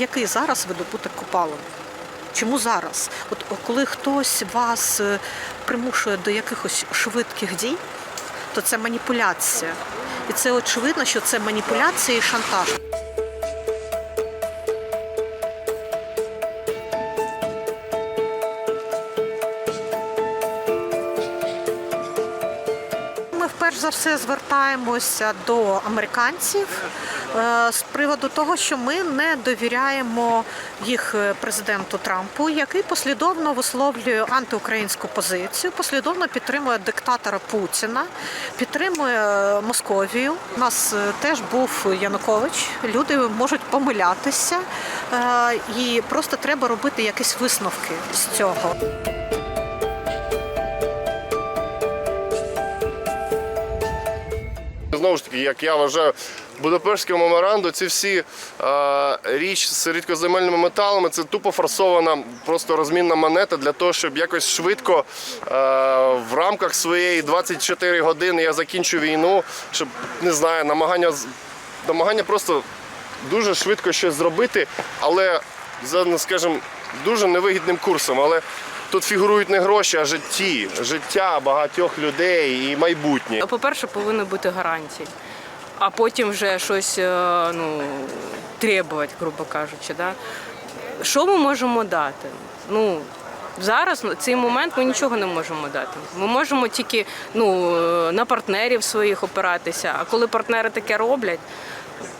який зараз видобуток копалин? Чому зараз? От коли хтось вас е, примушує до якихось швидких дій, то це маніпуляція. І це очевидно, що це маніпуляція і шантаж. Ми вперш за все звертаємося до американців е, з приводу того, що ми не довіряємо їх е, президенту Трампу, який послідовно висловлює антиукраїнську позицію, послідовно підтримує диктатора Путіна, підтримує е, Московію. У нас теж був Янукович. Люди можуть помилятися, і просто треба робити якісь висновки з цього. Знову ж таки, як я вважаю, Будапештський меморандум, ці всі е, річ з рідкоземельними металами, це тупо форсована просто розмінна монета для того, щоб якось швидко е, в рамках своєї 24 години я закінчу війну, щоб не знаю, намагання намагання просто дуже швидко щось зробити, але за, ну, скажімо, дуже невигідним курсом. Але тут фігурують не гроші, а житті, життя багатьох людей і майбутнє. По-перше, повинні бути гарантії, а потім вже щось е, ну, требувати, грубо кажучи. Да? Що ми можемо дати? Ну, зараз, на цей момент, ми нічого не можемо дати. Ми можемо тільки ну, е, на партнерів своїх опиратися, а коли партнери таке роблять,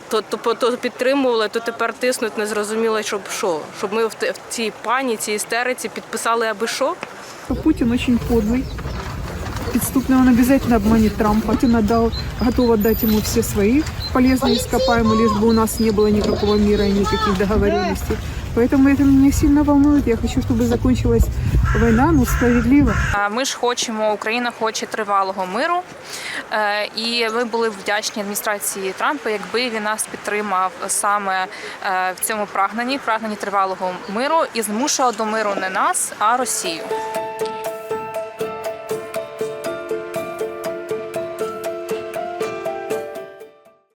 то, то, то підтримували, то тепер тиснуть незрозуміло, щоб що. Щоб ми в, цій паніці, істериці підписали аби що. Путін очень подлый, підступный, он обязательно обманет Трампа. Путин отдал, готов отдать ему все свои полезные ископаемые, лишь бы у нас не было никакого мира и никаких договоренностей. Поэтому это меня сильно волнует. Я хочу, чтобы закончилась война, но справедливо. А Ми ж хочемо, Україна хоче тривалого миру. Е, І ми були б вдячні адміністрації Трампа, якби він нас підтримав саме е, в цьому прагненні, прагненні тривалого миру і змушував до миру не нас, а Росію.